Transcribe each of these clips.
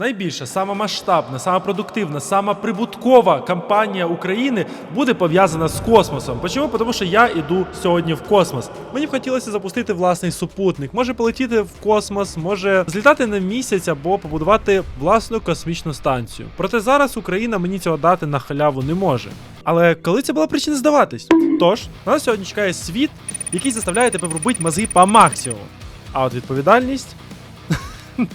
Найбільша, сама масштабна, сама продуктивна, сама прибуткова кампанія України буде пов'язана з космосом. Чому? Тому що я іду сьогодні в космос. Мені б хотілося запустити власний супутник, може полетіти в космос, може злітати на місяць або побудувати власну космічну станцію. Проте зараз Україна мені цього дати на халяву не може. Але коли це була причина здаватись? Тож, на нас сьогодні чекає світ, який заставляє тебе вробити мозги по максимуму. А от відповідальність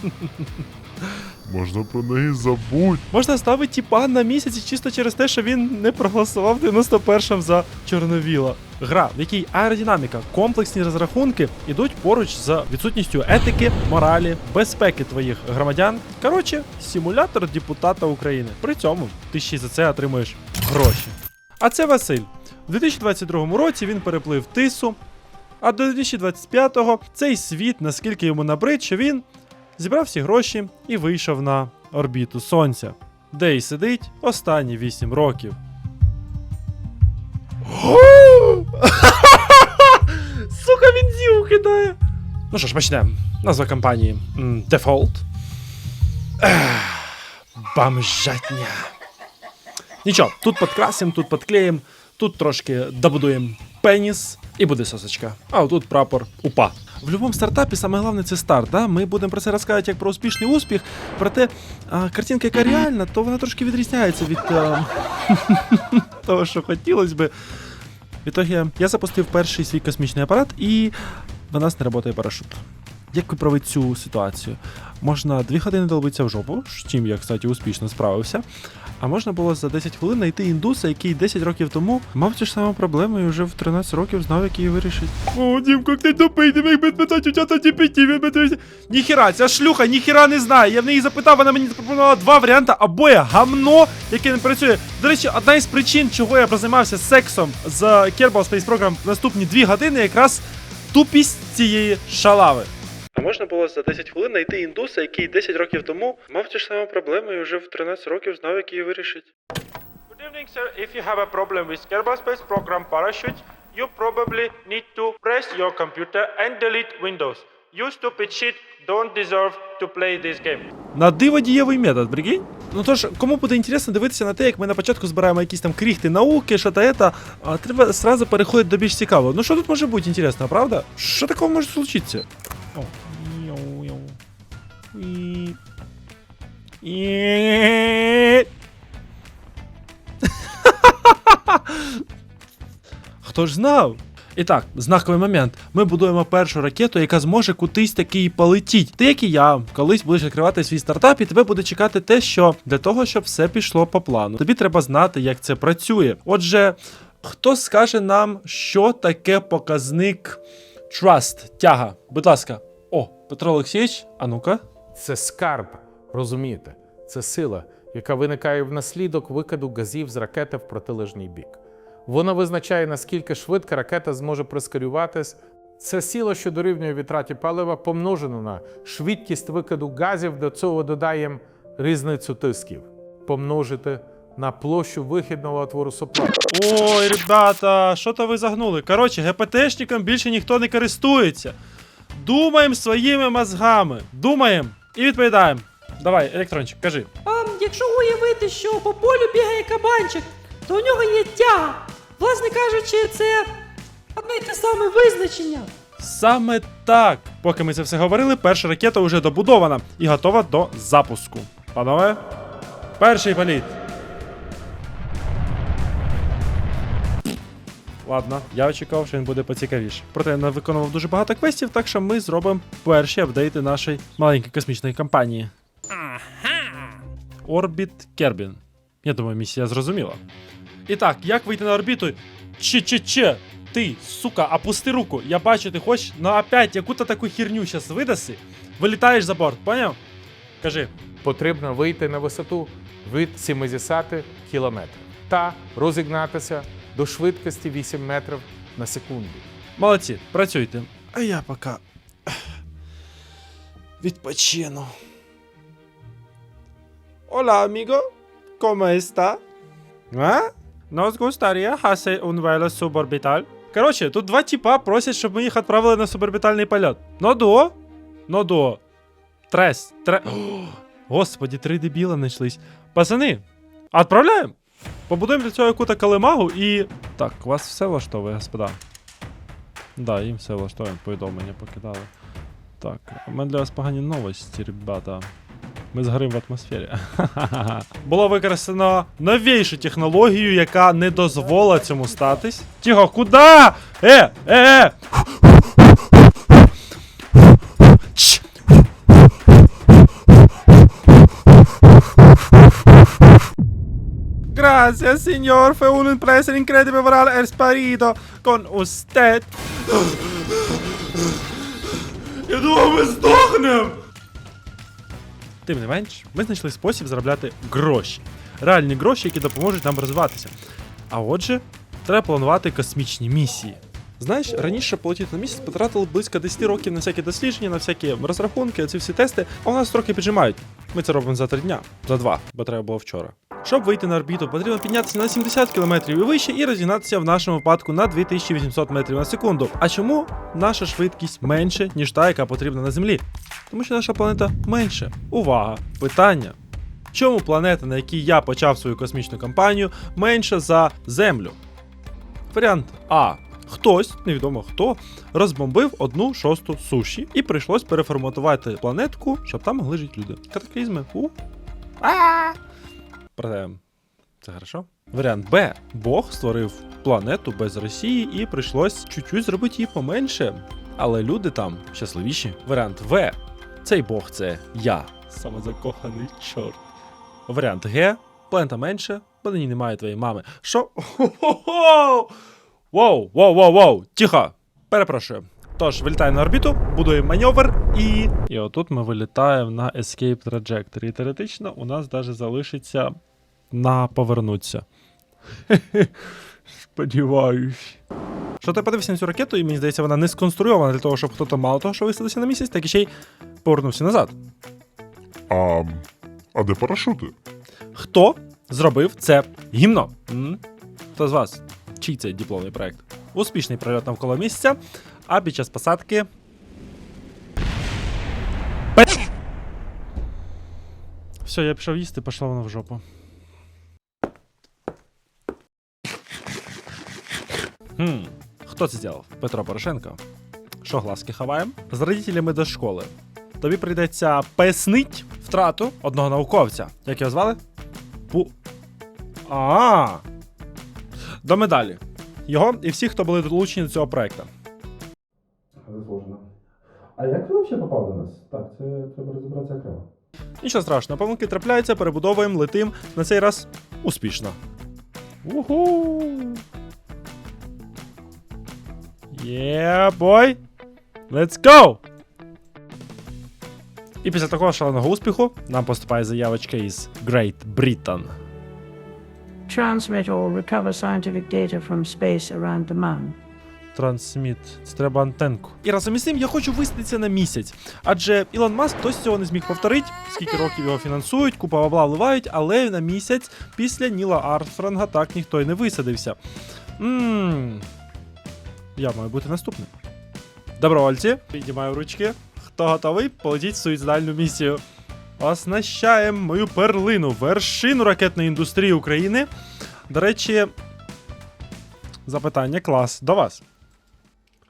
Можна про неї забудь. Можна ставити тіпа на місяці чисто через те, що він не проголосував 91-м за Чорновіла. Гра, в якій аеродинаміка, комплексні розрахунки ідуть поруч з відсутністю етики, моралі, безпеки твоїх громадян. Коротше, симулятор депутата України. При цьому ти ще й за це отримуєш гроші. А це Василь. У 2022 році він переплив тису, а до 2025-го цей світ, наскільки йому набрид, що він зібрав всі гроші і вийшов на орбіту Сонця, де й сидить останні 8 років. Сука, він зів кидає. Ну що ж, почнемо. Назва компанії Default. Бомжатня. Нічого, тут підкрасим, тут підклеїм, тут трошки добудуємо пеніс і буде сосочка. А отут прапор УПА. В будь-якому стартапі саме головне це старт. Да? Ми будемо про це розказувати як про успішний успіх. Проте а, картинка, яка реальна, то вона трошки відрізняється від а, того, що хотілося би. В ітогі я запустив перший свій космічний апарат, і в нас не працює парашут. Як виправити цю ситуацію? Можна 2 години долбитися в жопу, з чим я, кстати, успішно справився. А можна було за 10 хвилин знайти індуса, який 10 років тому мав цю ж саму проблему і вже в 13 років знав, як її вирішить. О, Дім, як ти тупий, ти міг би питати у чата GPT, Ніхіра, ця шлюха ніхіра не знає. Я в неї запитав, вона мені запропонувала два варіанти, або я гамно, яке не працює. До речі, одна із причин, чого я прозаймався сексом з Kerbal Space Program наступні 2 години, якраз тупість цієї шалави. Можна було за 10 хвилин знайти індуса, який 10 років тому мав цю ж саму проблему і вже в 13 років знав, як її вирішить. Good evening, sir. If you have a problem with Kerbal Space Program Parachute, you probably need to press your computer and delete Windows. You stupid shit don't deserve to play this game. На диво дієвий метод, прикинь? Ну тож, кому буде інтересно дивитися на те, як ми на початку збираємо якісь там кріхти науки, що та ета, а треба сразу переходити до більш цікавого. Ну що тут може бути інтересно, правда? Що такого може случитися? О. І... І... Хто ж знав? І так, знаковий момент. Ми будуємо першу ракету, яка зможе кудись таки і полетіть. Ти, як і я, колись будеш відкривати свій стартап, і тебе буде чекати те, що для того, щоб все пішло по плану. Тобі треба знати, як це працює. Отже, хто скаже нам, що таке показник trust, тяга? Будь ласка. О, Петро Олексійович, а ну-ка. Це скарб, розумієте? Це сила, яка виникає внаслідок викиду газів з ракети в протилежний бік. Вона визначає, наскільки швидко ракета зможе прискорюватись. Це сила, що дорівнює витраті палива, помножено на швидкість викиду газів, до цього додаємо різницю тисків. Помножити на площу вихідного отвору сопла. Ой, ребята, що то ви загнули? Коротше, ГПТшником більше ніхто не користується. Думаємо своїми мозгами. Думаємо і відповідаємо. Давай, електрончик, кажи. А якщо уявити, що по полю бігає кабанчик, то у нього є тяга. Власне кажучи, це одне й те саме визначення. Саме так. Поки ми це все говорили, перша ракета вже добудована і готова до запуску. Панове, перший політ. Ладно, я очікував, що він буде поцікавіше. Проте я не виконував дуже багато квестів, так що ми зробимо перші апдейти нашої маленької космічної кампанії. Орбіт Кербін. Я думаю, місія зрозуміла. І так, як вийти на орбіту? Че-че-че! Ти, сука, опусти руку. Я бачу, ти хочеш, но опять яку-то таку херню зараз видаси. Вилітаєш за борт, поняв? Кажи. Потрібно вийти на висоту від 70 км та розігнатися до швидкості 8 метрів на секунду. Молодці, працюйте. А я поки відпочину. Hola, amigo. ¿Cómo está? А? Nos gustaría hacer un vuelo suborbital. Коротше, тут два типа просять, щоб ми їх відправили на суборбітальний польот. Ну до. Ну до. Трес. Тре... О, Господі, три дебіла знайшлись. Пацани, відправляємо! Побудуємо для цього яку-то калимагу і. Так, у вас все влаштовує, господа. Да, їм все влаштовує, повідомлення покидали. Так, у мене для вас погані новості, ребята. Ми згоримо в атмосфері. Було використано новейшу технологію, яка не дозволила цьому статись. Тихо, куди? Е, е, е! Gracias, señor. Fue un placer increíble volar el sparito con usted. Я думав, ми здохнем. Тим не менш, ми знайшли спосіб заробляти гроші. Реальні гроші, які допоможуть нам розвиватися. А отже, треба планувати космічні місії. Знаєш, раніше полетіти на місяць потратили близько 10 років на всякі дослідження, на всякі розрахунки, ці всі тести, а у нас трохи піджимають. Ми це робимо за 3 дня, за 2, бо треба було вчора. Щоб вийти на орбіту, потрібно піднятися на 70 км і вище і розігнатися в нашому випадку на 2800 метрів на секунду. А чому наша швидкість менше, ніж та, яка потрібна на Землі? Тому що наша планета менше. Увага! Питання. Чому планета, на якій я почав свою космічну кампанію, менша за Землю? Варіант А. Хтось, невідомо хто, розбомбив одну шосту суші і прийшлось переформатувати планетку, щоб там могли жити люди. Катаклізми. У. А. Проте, це хорошо. Варіант Б. Бог створив планету без Росії і прийшлось чуть-чуть зробити її поменше. Але люди там щасливіші. Варіант В. Цей Бог це я. Самозакоханий чорт. Варіант Г. Планета менше, бо на ній немає твоєї мами. Що? Хо-хо-хо! Воу, воу, воу, воу, тихо. Перепрошую. Тож, вилітаємо на орбіту, будуємо маневр і. І отут ми вилітаємо на Escape Trajectory. І теоретично у нас навіть залишиться на повернуться. Сподіваюсь. Що ти подивився на цю ракету, і мені здається, вона не сконструйована для того, щоб хто-то мало того, що висадився на місяць, так і ще й повернувся назад. А, а де парашути? Хто зробив це гімно? М? Хто з вас? Чий це дипломний проект? Успішний прольот навколо місяця, а під час посадки. Все, я пішов їсти, пішло воно в жопу. Хм, хто це зробив? Петро Порошенко. Що глазки ховаємо? З родителями до школи. Тобі прийдеться пояснить втрату одного науковця. Як його звали? Пу. А. До медалі. Його і всіх, хто були долучені до цього проекту. А як ти взагалі попав до нас? Так, це треба розібратися окремо. Нічого страшного, помилки трапляються, перебудовуємо, летим. На цей раз успішно. Уху! Yeah, boy! Let's go! І після такого шаленого успіху нам поступає заявочка із Great Britain. Transmit or recover scientific data from space around the moon. Трансміт. Це треба антенку. І разом із цим я хочу висадитися на місяць. Адже Ілон Маск досі цього не зміг повторити, скільки років його фінансують, купа бабла вливають, але на місяць після Ніла Армстронга так ніхто й не висадився. Ммм. Я маю бути наступним. Добровольці, піднімаю ручки. Хто готовий? Полетіть в суїцидальну місію. Оснащаємо мою перлину, вершину ракетної індустрії України. До речі, запитання клас до вас.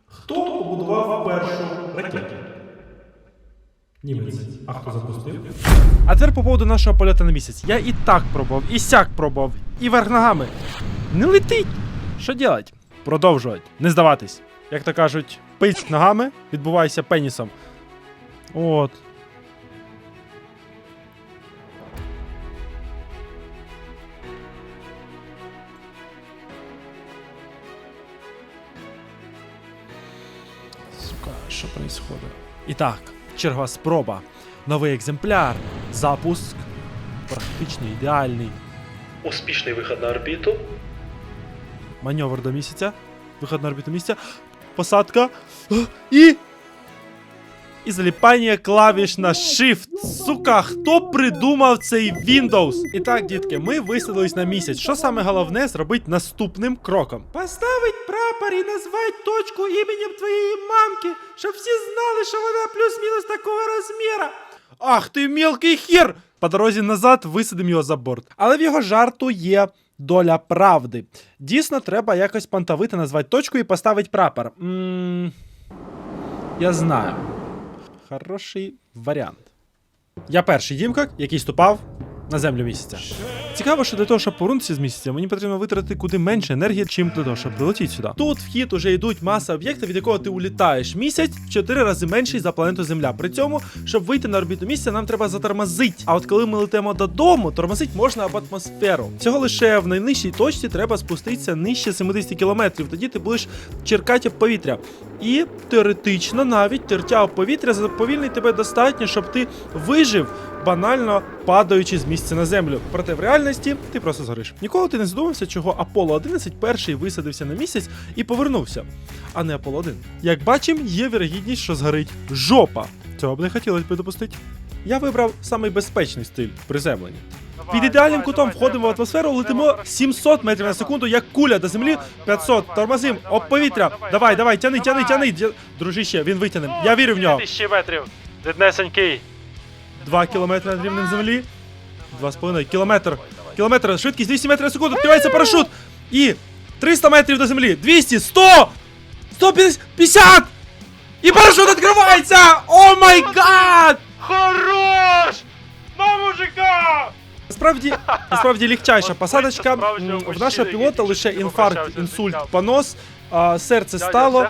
Хто побудував першу ракету? Німець. А хто запустив? А тепер по поводу нашого польоту на місяць. Я і так пробував, і сяк пробував, і верх ногами. Не летить. Що делать? Продовжувати, не здаватись. Як то кажуть, пить ногами, відбувайся пенісом. От. Що происходит? І так, чергова спроба. Новий екземпляр. Запуск. Практично ідеальний. Успішний виход на орбіту. Маневр до місяця. Виход на орбіту місяця. Посадка. І. І заліпання клавіш на Shift. Сука, хто придумав цей Windows? І так, дітки, ми висадились на місяць. Що саме головне зробити наступним кроком? Поставить прапор і назвать точку іменем твоєї мамки, щоб всі знали, що вона плюс-мінус такого розміра. Ах ти мелкий хер! по дорозі назад висадимо його за борт. Але в його жарту є доля правди. Дійсно, треба якось пантавити, назвати точку і поставити прапор. м я знаю. Хороший варіант. Я перший Дімка, який ступав на землю місяця. Цікаво, що для того, щоб повернутися з місяця, мені потрібно витратити куди менше енергії, чим для того, щоб долетіти сюди. Тут в хід уже йдуть маса об'єктів, від якого ти улітаєш. Місяць в 4 рази менший за планету Земля. При цьому, щоб вийти на орбіту місяця, нам треба затормозити. А от коли ми летимо додому, тормозить можна об атмосферу. Цього лише в найнижчій точці треба спуститися нижче 70 кілометрів. Тоді ти будеш черкати об повітря. І теоретично навіть тертя повітря заповільнить тебе достатньо, щоб ти вижив, банально падаючи з місця на землю. Проте в реальності ти просто згориш. Ніколи ти не задумався, чого Аполло 11 перший висадився на місяць і повернувся, а не Аполло 1. Як бачимо, є вірогідність, що згорить жопа. Цього б не хотілося б допустити. Я вибрав самий безпечний стиль приземлення. Під ідеальним кутом входимо в атмосферу, летимо 700 метрів на секунду, як куля до землі, 500, тормозим, об повітря. Давай, давай, тяни, тяни, тяни. Дружище, він витягне. Я вірю в нього. Ще метрів. Деднесенький. 2 кілометри над рівнем землі. 2,5 кілометр. Кілометр, швидкість 200 метрів на секунду, відкривається парашут. І 300 метрів до землі. 200, 100, 150. І парашут відкривається! О май гад! Хорош! На мужика! Насправді, насправді легчайша посадочка. В нашого пілота лише інфаркт, інсульт, понос, серце стало.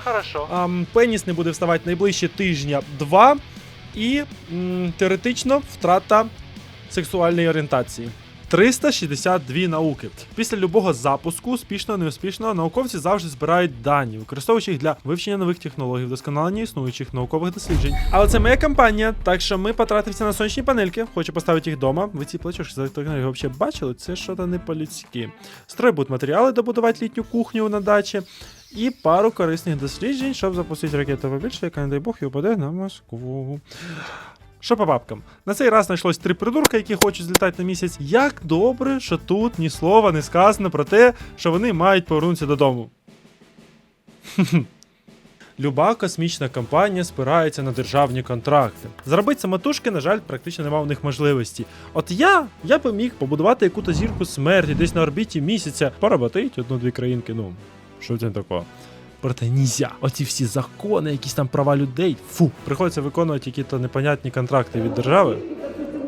Пеніс не буде вставати найближчі тижня два. І м, теоретично втрата сексуальної орієнтації. 362 науки. Після любого запуску, успішного неуспішного, науковці завжди збирають дані, використовуючи їх для вивчення нових технологій, вдосконалення існуючих наукових досліджень. Але це моя компанія, так що ми потратимося на сонячні панельки. Хочу поставити їх вдома. Ви ці плечушки за технології взагалі бачили? Це щось не по-людськи. Стройбут матеріали добудувати літню кухню на дачі. І пару корисних досліджень, щоб запустити ракету побільше, яка, не дай Бог, і упаде на Москву. Що по бабкам? На цей раз знайшлось три придурка, які хочуть злітати на місяць. Як добре, що тут ні слова не сказано про те, що вони мають повернутися додому. Люба космічна компанія спирається на державні контракти. Зробити самотужки, на жаль, практично немає у них можливості. От я, я би міг побудувати яку-то зірку смерті десь на орбіті місяця, поработить одну-дві країнки, ну, що це таке? Проте нельзя. Оці всі закони, якісь там права людей. Фу, приходиться виконувати якісь непонятні контракти від держави.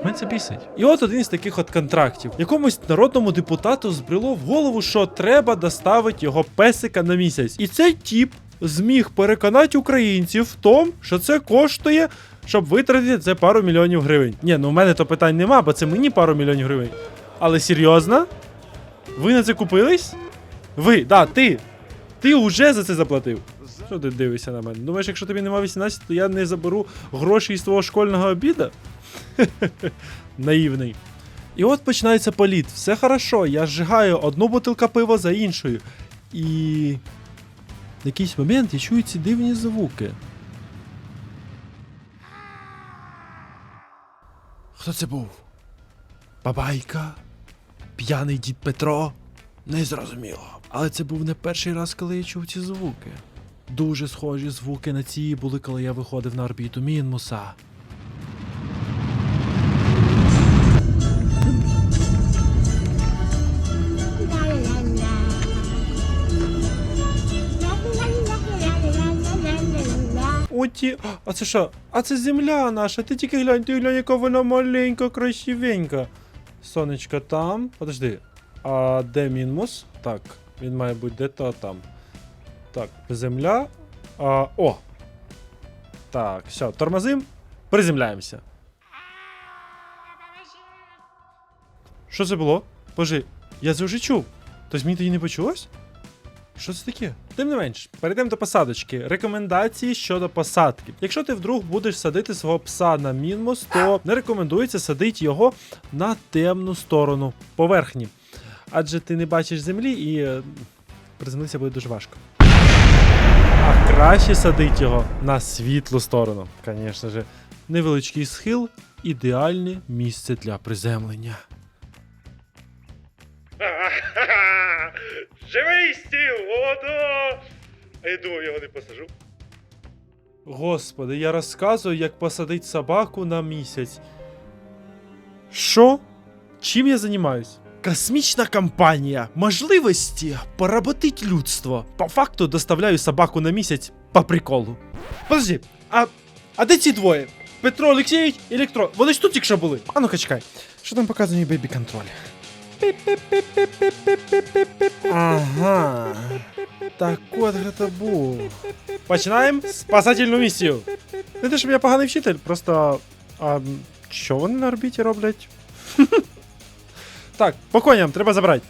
Мене це бісить. І от один із таких от контрактів. Якомусь народному депутату збрело в голову, що треба доставити його песика на місяць. І цей тіп зміг переконати українців в тому, що це коштує, щоб витратити це пару мільйонів гривень. Ні, ну у мене то питань нема, бо це мені пару мільйонів гривень. Але серйозно? Ви на це купились? Ви, да, ти. Ти вже за це заплатив. Що ти дивишся на мене? Думаєш, якщо тобі нема 18, то я не заберу гроші із твого школьного обіда? Наївний. І от починається політ. Все хорошо, я зжигаю одну бутилку пива за іншою. І. В якийсь момент я чую ці дивні звуки. Хто це був? Бабайка? П'яний дід Петро? Незрозуміло. Але це був не перший раз, коли я чув ці звуки. Дуже схожі звуки на ці були, коли я виходив на орбіту Мінмуса. Оті. А це що? А це земля наша. Ти тільки глянь, ти глянь, яка вона маленька, красивенька. Сонечко там. Подожди. А де Мінмус? Так, він має бути де-то там. Так, земля. А, о! Так, все, тормозим. Приземляємося. Що це було? Боже, я це вже чув. Тобто мені тоді не почулось? Що це таке? Тим не менш, перейдемо до посадочки. Рекомендації щодо посадки. Якщо ти вдруг будеш садити свого пса на мінмос, то не рекомендується садити його на темну сторону поверхні. Адже ти не бачиш землі і е, приземлитися буде дуже важко. А краще садить його на світлу сторону. Звісно ж, невеличкий схил ідеальне місце для приземлення. Живий стіл! Ото! А я думав, його не посажу. Господи, я розказую, як посадить собаку на місяць. Що? Чим я займаюсь? Космічна компанія. Можливості поработить людство. По факту доставляю собаку на місяць по приколу. Подожди, а, а де ці двоє? Петро Олексійович і Електро. Вони ж тут якщо були. А ну-ка. Що там показує бейбі контроль? Ага. Так от це був. Починаємо спасательну місію. Не те, щоб я поганий вчитель, просто. А що вони на орбіті роблять? Так, по коням, треба забрати.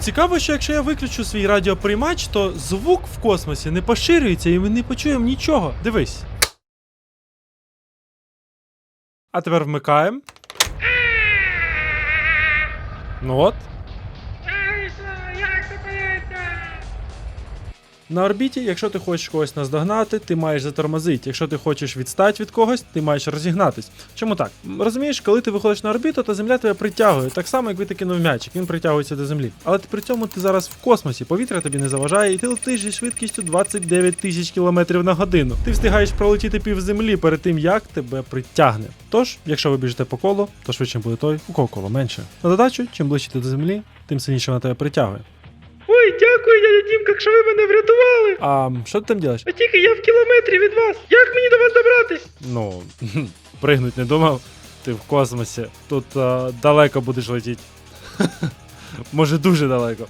Цікаво, що якщо я виключу свій радіоприймач, то звук в космосі не поширюється і ми не почуємо нічого. Дивись. А тепер вмикаємо. Ну от. На орбіті, якщо ти хочеш когось наздогнати, ти маєш затормозити. Якщо ти хочеш відстати від когось, ти маєш розігнатись. Чому так? Розумієш, коли ти виходиш на орбіту, то земля тебе притягує, так само, як ти кинув м'ячик, він притягується до землі. Але при цьому ти зараз в космосі, повітря тобі не заважає, і ти летиш зі швидкістю 29 тисяч кілометрів на годину. Ти встигаєш пролетіти пів землі перед тим, як тебе притягне. Тож, якщо ви біжите по колу, то швидше буде той, у кого коло менше. На додачу, чим ближче ти до землі, тим сильніше вона тебе притягує. Ой, дякую, дядя Дімка, що ви мене врятували. А що ти там робиш? А тільки я в кілометрі від вас. Як мені до вас добратись? Ну, пригнуть не думав. Ти в космосі. Тут а, далеко будеш летіти. Може дуже далеко.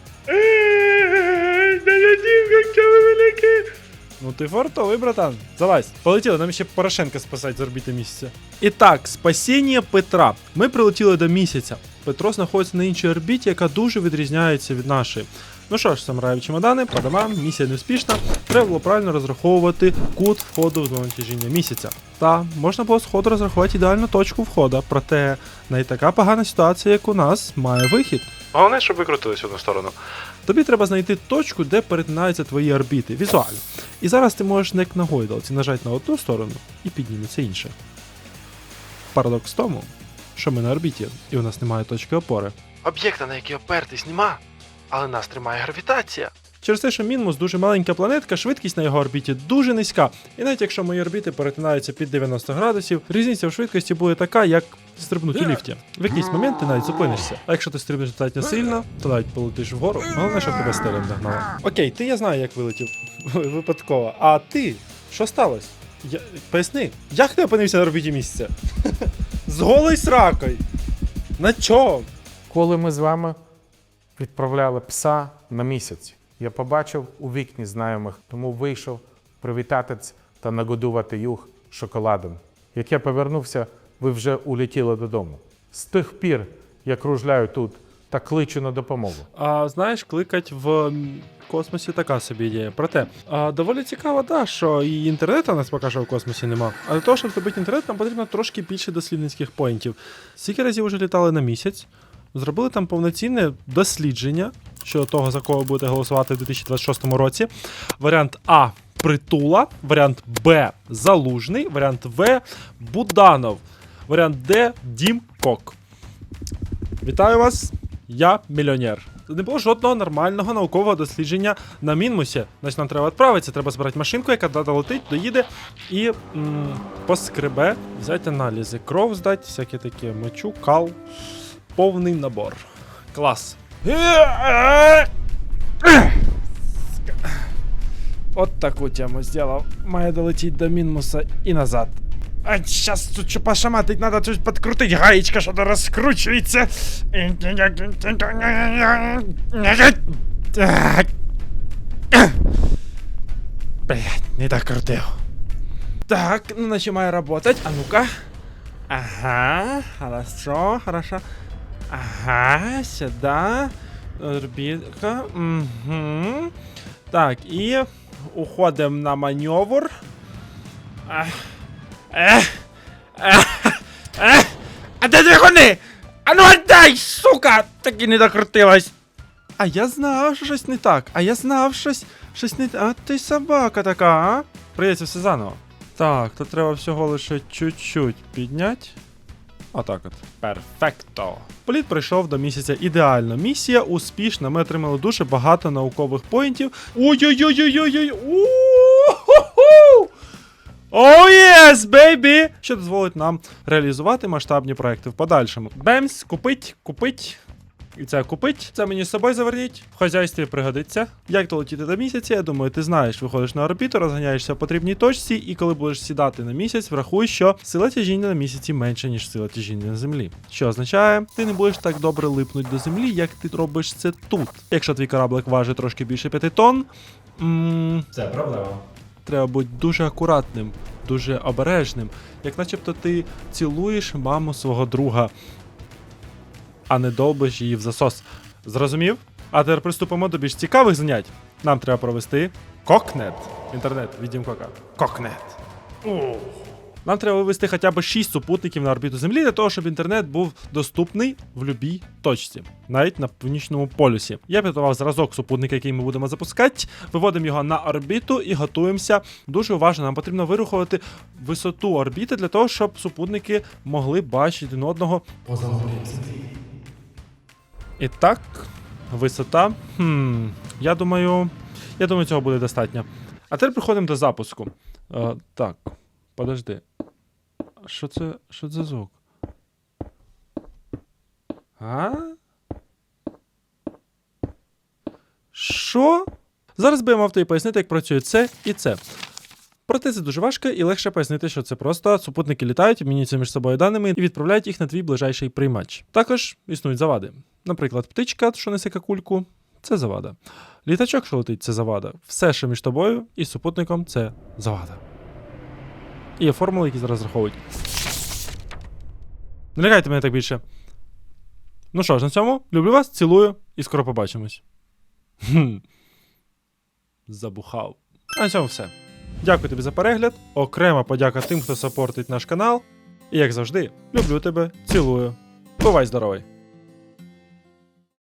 Дядя Дімка, що ви великий? Ну ти фартовий, братан. Залазь. Полетіли, нам ще Порошенка спасати з орбіти місяця. І так, спасіння Петра. Ми прилетіли до місяця. Петро знаходиться на іншій орбіті, яка дуже відрізняється від нашої. Ну що ж, самураї чемодани, по домам, місія неуспішна. Треба було правильно розраховувати кут входу в зону місяця. Та можна було сходу розрахувати ідеальну точку входу, проте не така погана ситуація, як у нас, має вихід. Головне, щоб викрутились в одну сторону. Тобі треба знайти точку, де перетинаються твої орбіти, візуально. І зараз ти можеш як на гойдалці нажати на одну сторону і підніметься інша. Парадокс в тому, що ми на орбіті, і у нас немає точки опори. Об'єкта, на який опертись, нема, але нас тримає гравітація. Через те, що Мінмус дуже маленька планетка, швидкість на його орбіті дуже низька. І навіть якщо мої орбіти перетинаються під 90 градусів, різниця в швидкості буде така, як стрибнути у ліфті. В якийсь момент ти навіть зупинишся. А якщо ти стрибнеш достатньо сильно, то навіть полетиш вгору. Головне, щоб тебе стелем догнало. Окей, ти я знаю, як вилетів випадково. А ти? Що сталося? Я... Поясни, як ти опинився на орбіті місяця? З голою сракою. На чому? Коли ми з вами відправляли пса на місяць, я побачив у вікні знайомих, тому вийшов привітатись та нагодувати юг шоколадом. Як я повернувся, ви вже улетіли додому. З тих пір я кружляю тут та кличу на допомогу. А знаєш, кликать в космосі така собі ідея. Проте, а, доволі цікаво, да, що і інтернету у нас поки що в космосі нема. Але того, щоб зробити інтернет, нам потрібно трошки більше дослідницьких поінтів. Скільки разів вже літали на місяць, зробили там повноцінне дослідження щодо того, за кого будете голосувати в 2026 році. Варіант А Притула, варіант Б Залужний, варіант В Буданов, варіант Д Дім Кок. Вітаю вас! Я мільйонер. Не було жодного нормального наукового дослідження на Мінмусі. Значить, нам треба відправитися, треба збирати машинку, яка долетить, доїде і м, поскребе, взяти аналізи. Кров здати, всяке таке, мочу, кал. Повний набор. Клас. От таку тему зробив. Має долетіти до Мінмуса і назад. А сейчас тут что пошаматить надо, тут подкрутить гаечка, что-то раскручивается. Так. Блять, не так крутил. Так, ну начинаю работать. А ну-ка. Ага, хорошо, хорошо. Ага, сюда. Орбитка. Угу. Так, и уходим на маневр. Ах. Ех, ех, ех. А де двигуни? А ну отдай, сука! Так і не докрутилась. А я знав, що щось не так. А я знав щось. Щось не. А ти собака така, а? Прийдеться все заново. Так, то треба всього лише чуть-чуть підняти. Отак от. Перфекто. Політ прийшов до місяця ідеально. Місія успішна. Ми отримали дуже багато наукових поінтів. Ой-ой-ой-ой-ой-ой! У-ху-ху! Oh yes, baby! Що дозволить нам реалізувати масштабні проекти в подальшому. Бемс, купить, купить. І це купить, це мені з собою заверніть, в хазяйстві пригодиться. Як долетіти до місяця, я думаю, ти знаєш, виходиш на орбіту, розганяєшся в потрібній точці, і коли будеш сідати на місяць, врахуй, що сила тяжіння на місяці менша, ніж сила тяжіння на землі. Що означає, ти не будеш так добре липнути до землі, як ти робиш це тут. Якщо твій кораблик важить трошки більше 5 тонн, м- це проблема. Треба бути дуже акуратним, дуже обережним, як начебто ти цілуєш маму свого друга а не довбиш її в засос. Зрозумів? А тепер приступимо до більш цікавих занять. Нам треба провести кокнет. Інтернет від Дімкока. Кокнет. Нам треба вивести хоча б 6 супутників на орбіту Землі для того, щоб інтернет був доступний в будь-якій точці, навіть на північному полюсі. Я підготував зразок супутника, який ми будемо запускати. Виводимо його на орбіту і готуємося. Дуже уважно. Нам потрібно вирахувати висоту орбіти для того, щоб супутники могли бачити один одного поза орбітою. І так, висота. Хм, я думаю. Я думаю, цього буде достатньо. А тепер приходимо до запуску. Е, так, подожди. Що це. Що це за звук? А? Що? Зараз би я мав тобі пояснити, як працює це і це. Проте це дуже важко і легше пояснити, що це просто супутники літають, обмінюються між собою даними і відправляють їх на твій ближайший приймач. Також існують завади. Наприклад, птичка, що несе какульку, це завада. Літачок, що летить, це завада. Все, що між тобою і супутником, це завада. І є формули, які зараз раховують. Не лякайте мене так більше. Ну що ж, на цьому люблю вас, цілую і скоро побачимось. Забухав. А на цьому все. Дякую тобі за перегляд. Окрема подяка тим, хто сапортить наш канал. І як завжди, люблю тебе, цілую. Бувай здоровий!